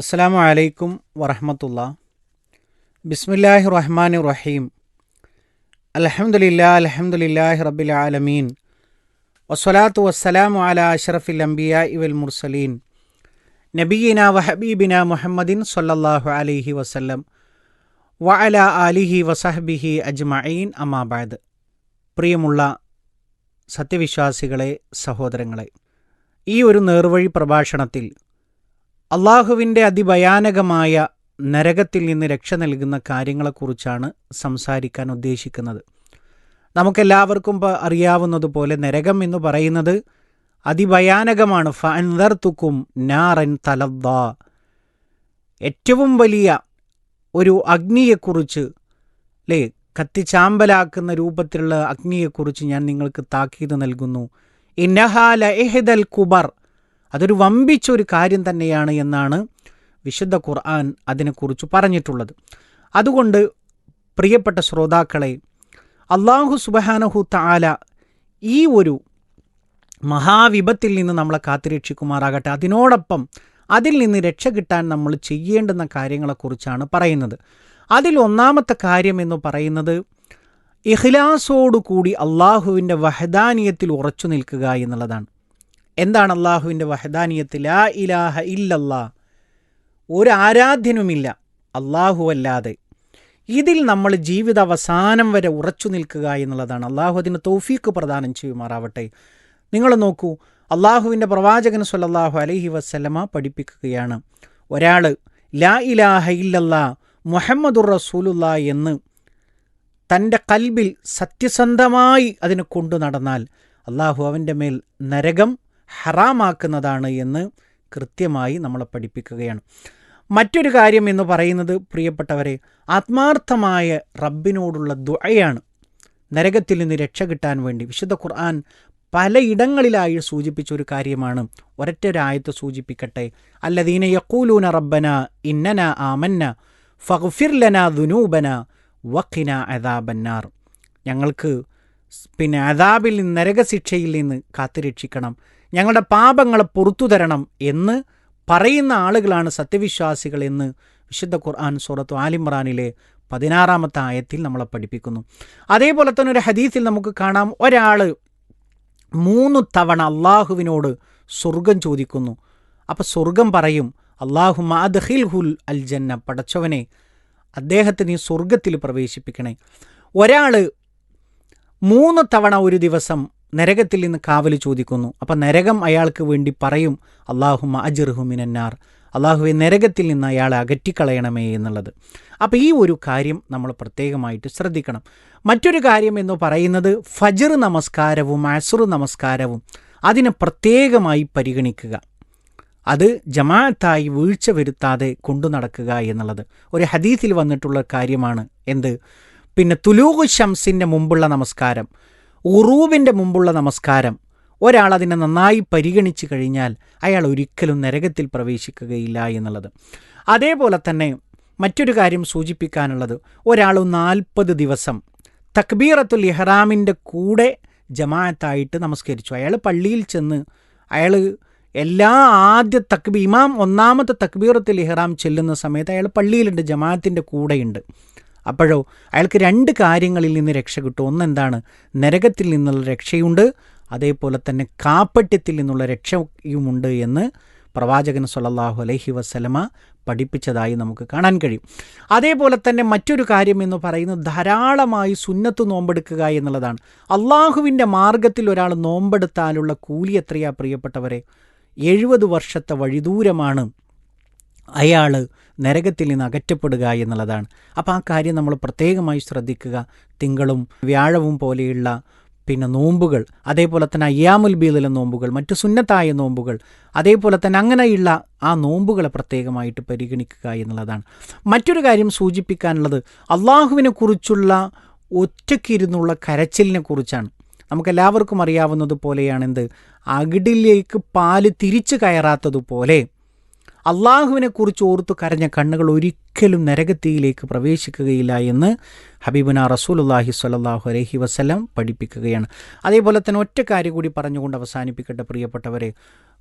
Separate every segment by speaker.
Speaker 1: അസ്സാം വലൈക്കും വറഹമത്തുള്ള. ബിസ്മില്ലാഹി റഹ്മാൻ റഹീം. അലഹമുല്ല അലഹമുല്ലാഹി റബ്ബിൽ ആലമീൻ. വസ്സലാത്തു വസ്സലാമു അല അഷറഫിൽ അംബിയ ഇവൽ മുർസലീൻ. നബീന വഹബീബിന മുഹമ്മദിൻ സല്ലല്ലാഹു അലൈഹി വസല്ലം. വഅല അലിഹി വസഹബിഹി അജ്മഈൻ. അമാബാദ് പ്രിയമുള്ള സത്യവിശ്വാസികളെ സഹോദരങ്ങളെ ഈ ഒരു നേർവഴി പ്രഭാഷണത്തിൽ അള്ളാഹുവിന്റെ അതിഭയാനകമായ നരകത്തിൽ നിന്ന് രക്ഷ നൽകുന്ന കാര്യങ്ങളെക്കുറിച്ചാണ് സംസാരിക്കാൻ ഉദ്ദേശിക്കുന്നത്. നമുക്കെല്ലാവർക്കും അറിയാവുന്നതുപോലെ നരകം എന്ന് പറയുന്നത് അതിഭയാനകമാണ്. ഫൻദർത്തുക്കും നാറൻ തലദ്ദ. ഏറ്റവും വലിയ ഒരു അഗ്നിയെക്കുറിച്ച് അല്ലേ കത്തിച്ചാമ്പലാക്കുന്ന രൂപത്തിലുള്ള അഗ്നിയെക്കുറിച്ച് ഞാൻ നിങ്ങൾക്ക് താക്കീത് നൽകുന്നു. ഇന്നഹാല എഹദൽ കുബർ. അതൊരു വമ്പിച്ച ഒരു കാര്യം തന്നെയാണ് എന്നാണ് വിശുദ്ധ ഖുർആൻ അതിനെക്കുറിച്ച് പറഞ്ഞിട്ടുള്ളത്. അതുകൊണ്ട് പ്രിയപ്പെട്ട ശ്രോതാക്കളെ അള്ളാഹു സുബഹാനഹു താല ഈ ഒരു മഹാവിപത്തിൽ നിന്ന് നമ്മളെ കാത്തുരക്ഷിക്കുമാറാകട്ടെ. അതിനോടൊപ്പം അതിൽ നിന്ന് രക്ഷ കിട്ടാൻ നമ്മൾ ചെയ്യേണ്ടുന്ന കാര്യങ്ങളെക്കുറിച്ചാണ് പറയുന്നത്. അതിൽ ഒന്നാമത്തെ കാര്യം എന്ന് പറയുന്നത് ഇഖ്ലാസോടുകൂടി അള്ളാഹുവിന്റെ വഹദാനിയത്തിൽ ഉറച്ചു നിൽക്കുക എന്നുള്ളതാണ്. എന്താണ് അള്ളാഹുവിന്റെ വഹദാനിയത്തിൽ ആ ഇലാഹ ഇല്ലല്ലാ. ഒരു ആരാധ്യനുമില്ല. അള്ളാഹു അല്ലാതെ. ഇതിൽ നമ്മൾ ജീവിത അവസാനം വരെ ഉറച്ചു നിൽക്കുക എന്നുള്ളതാണ്. അള്ളാഹു അതിന് തൗഫീക്ക് പ്രദാനം ചെയ്യുമാറാവട്ടെ. നിങ്ങൾ നോക്കൂ അള്ളാഹുവിന്റെ പ്രവാചകൻ സല്ലല്ലാഹു അലഹി വസ്ലമ പഠിപ്പിക്കുകയാണ്. ഒരാൾ ലാ ഇലാഹ ഇല്ലല്ലാ മുഹമ്മദുർ റസൂലുള്ള എന്ന് തന്റെ കൽബിൽ സത്യസന്ധമായി അതിനെ കൊണ്ടു നടന്നാൽ അള്ളാഹു അവന്റെ മേൽ നരകം ഹറാമാക്കുന്നതാണ് എന്ന് കൃത്യമായി നമ്മളെ പഠിപ്പിക്കുകയാണ്. മറ്റൊരു കാര്യം എന്ന് പറയുന്നത് പ്രിയപ്പെട്ടവരെ ആത്മാർത്ഥമായ റബ്ബിനോടുള്ള ദുഴയാണ് നരകത്തിൽ നിന്ന് രക്ഷ കിട്ടാൻ വേണ്ടി വിശുദ്ധ ഖുർആൻ പലയിടങ്ങളിലായി സൂചിപ്പിച്ച ഒരു കാര്യമാണ്. ഒരൊറ്റ ഒരായത്ത് സൂചിപ്പിക്കട്ടെ. അല്ലദീന യക്കൂലൂന റബ്ബന ഇന്നന ആമന്ന ഫഗ്ഫിർലന ദുനൂബന വഖിന അദാബന്നാർ. ഞങ്ങൾക്ക് പിന്നെ അദാബിൽ നിന്ന് നരകശിക്ഷയിൽ നിന്ന് കാത്തുരക്ഷിക്കണം. ഞങ്ങളുടെ പാപങ്ങളെ പുറത്തു തരണം എന്ന് പറയുന്ന ആളുകളാണ് സത്യവിശ്വാസികൾ എന്ന് വിശുദ്ധ ഖുർആൻ സൂറത്തു ആലിമ്രാനിലെ പതിനാറാമത്തെ ആയത്തിൽ നമ്മളെ പഠിപ്പിക്കുന്നു. അതേപോലെ തന്നെ ഒരു ഹദീസിൽ നമുക്ക് കാണാം. ഒരാൾ മൂന്ന് തവണ അള്ളാഹുവിനോട് സ്വർഗം ചോദിക്കുന്നു. അപ്പം സ്വർഗം പറയും അള്ളാഹു മാദ്ഹിൽ ഹുൽ അൽ ജന്ന പടച്ചവനെ അദ്ദേഹത്തെ നീ സ്വർഗത്തിൽ പ്രവേശിപ്പിക്കണേ. ഒരാൾ മൂന്ന് തവണ ഒരു ദിവസം നരകത്തിൽ നിന്ന് കാവൽ ചോദിക്കുന്നു. അപ്പം നരകം അയാൾക്ക് വേണ്ടി പറയും അള്ളാഹുമ അജിർഹുമിനന്നാർ അള്ളാഹുവെ നരകത്തിൽ നിന്ന് അയാളെ അകറ്റിക്കളയണമേ എന്നുള്ളത്. അപ്പോൾ ഈ ഒരു കാര്യം നമ്മൾ പ്രത്യേകമായിട്ട് ശ്രദ്ധിക്കണം. മറ്റൊരു കാര്യം എന്ന് പറയുന്നത് ഫജർ നമസ്കാരവും അസുർ നമസ്കാരവും അതിനെ പ്രത്യേകമായി പരിഗണിക്കുക. അത് ജമാഅത്തായി വീഴ്ച വരുത്താതെ കൊണ്ടു നടക്കുക എന്നുള്ളത്. ഒരു ഹദീസിൽ വന്നിട്ടുള്ള കാര്യമാണ് എന്ത്? പിന്നെ തുലൂഹു ഷംസിന്റെ മുമ്പുള്ള നമസ്കാരം. ഉറൂബിന്റെ മുമ്പുള്ള നമസ്കാരം. ഒരാൾ അതിനെ നന്നായി പരിഗണിച്ചു കഴിഞ്ഞാൽ അയാൾ ഒരിക്കലും നരകത്തിൽ പ്രവേശിക്കുകയില്ല എന്നുള്ളത്. അതേപോലെ തന്നെ മറ്റൊരു കാര്യം സൂചിപ്പിക്കാനുള്ളത്. ഒരാൾ നാൽപ്പത് ദിവസം തക്ബീറത്തുൽ ഇഹ്റാമിന്റെ കൂടെ ജമാഅത്തായിട്ട് നമസ്കരിച്ചു. അയാൾ പള്ളിയിൽ ചെന്ന് അയാൾ എല്ലാ ആദ്യ തക്ബീ ഇമാം ഒന്നാമത്തെ തക്ബീറത്തുൽ ഇഹ്റാം ചെല്ലുന്ന സമയത്ത് അയാൾ പള്ളിയിലുണ്ട് ജമാഅത്തിന്റെ കൂടെയുണ്ട്. അപ്പോഴോ അയാൾക്ക് രണ്ട് കാര്യങ്ങളിൽ നിന്ന് രക്ഷ കിട്ടും. ഒന്നെന്താണ്? നരകത്തിൽ നിന്നുള്ള രക്ഷയുണ്ട്. അതേപോലെ തന്നെ കാപ്പട്യത്തിൽ നിന്നുള്ള രക്ഷയുമുണ്ട് എന്ന് പ്രവാചകൻ സൊല്ലാഹു അലൈഹി വസ്ലമ പഠിപ്പിച്ചതായി നമുക്ക് കാണാൻ കഴിയും. അതേപോലെ തന്നെ മറ്റൊരു കാര്യം എന്ന് പറയുന്നത് ധാരാളമായി സുന്നത്ത് നോമ്പെടുക്കുക എന്നുള്ളതാണ്. അള്ളാഹുവിന്റെ മാർഗത്തിൽ ഒരാൾ നോമ്പെടുത്താലുള്ള കൂലി എത്രയാ പ്രിയപ്പെട്ടവരെ? എഴുപത് വർഷത്തെ വഴിദൂരമാണ് അയാൾ നരകത്തിൽ നിന്ന് അകറ്റപ്പെടുക എന്നുള്ളതാണ്. അപ്പോൾ ആ കാര്യം നമ്മൾ പ്രത്യേകമായി ശ്രദ്ധിക്കുക. തിങ്കളും വ്യാഴവും പോലെയുള്ള പിന്നെ നോമ്പുകൾ അതേപോലെ തന്നെ അയ്യാമുൽ ബീദിലെ നോമ്പുകൾ മറ്റു സുന്നത്തായ നോമ്പുകൾ അതേപോലെ തന്നെ അങ്ങനെയുള്ള ആ നോമ്പുകളെ പ്രത്യേകമായിട്ട് പരിഗണിക്കുക എന്നുള്ളതാണ്. മറ്റൊരു കാര്യം സൂചിപ്പിക്കാനുള്ളത് അള്ളാഹുവിനെ കുറിച്ചുള്ള ഒറ്റയ്ക്കിരുന്നുള്ള കരച്ചിലിനെ കുറിച്ചാണ്. നമുക്കെല്ലാവർക്കും അറിയാവുന്നത് പോലെയാണെന്ത്? അകിടിലേക്ക് പാൽ തിരിച്ചു കയറാത്തതുപോലെ അള്ളാഹുവിനെക്കുറിച്ച് ഓർത്തു കരഞ്ഞ കണ്ണുകൾ ഒരിക്കലും നരകത്തിയിലേക്ക് പ്രവേശിക്കുകയില്ല എന്ന് ഹബീബുന റസൂലുല്ലാഹി സ്വല്ലല്ലാഹു അലഹി വസ്ലം പഠിപ്പിക്കുകയാണ്. അതേപോലെ തന്നെ ഒറ്റ കാര്യം കൂടി പറഞ്ഞുകൊണ്ട് അവസാനിപ്പിക്കട്ടെ പ്രിയപ്പെട്ടവരെ.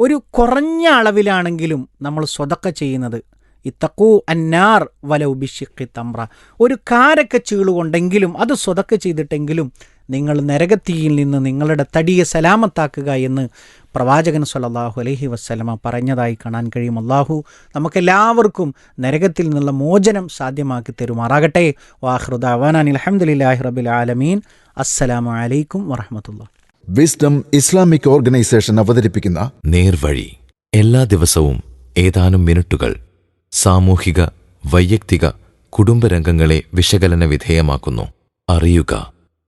Speaker 1: ഒരു കുറഞ്ഞ അളവിലാണെങ്കിലും നമ്മൾ സ്വതക്ക ചെയ്യുന്നത് ഇത്തക്കൂ അന്നാർ വല ഉബിഷിഖി തമ്ര ഒരു കാരക്ക ചീളുകൊണ്ടെങ്കിലും അത് സ്വതക്ക ചെയ്തിട്ടെങ്കിലും നിങ്ങൾ നരകത്തിയിൽ നിന്ന് നിങ്ങളുടെ തടിയെ സലാമത്താക്കുക എന്ന് പ്രവാചകൻ സല്ലാഹു അലഹി വസ്സലമ പറഞ്ഞതായി കാണാൻ കഴിയും. അള്ളാഹു നമുക്കെല്ലാവർക്കും നരകത്തിൽ നിന്നുള്ള മോചനം സാധ്യമാക്കി തരുമാറാകട്ടെ. വാഹൃദ അവാനാൻ അലഹമുല്ലാഹി റബിൽ ആലമീൻ. അസ്സലാമു അലൈക്കും വറഹമത്തുള്ള
Speaker 2: വിസ്ഡം ഇസ്ലാമിക് ഓർഗനൈസേഷൻ അവതരിപ്പിക്കുന്ന
Speaker 3: നേർവഴി എല്ലാ ദിവസവും ഏതാനും മിനിറ്റുകൾ സാമൂഹിക വൈയക്തിക കുടുംബരംഗങ്ങളെ വിശകലന വിധേയമാക്കുന്നു. അറിയുക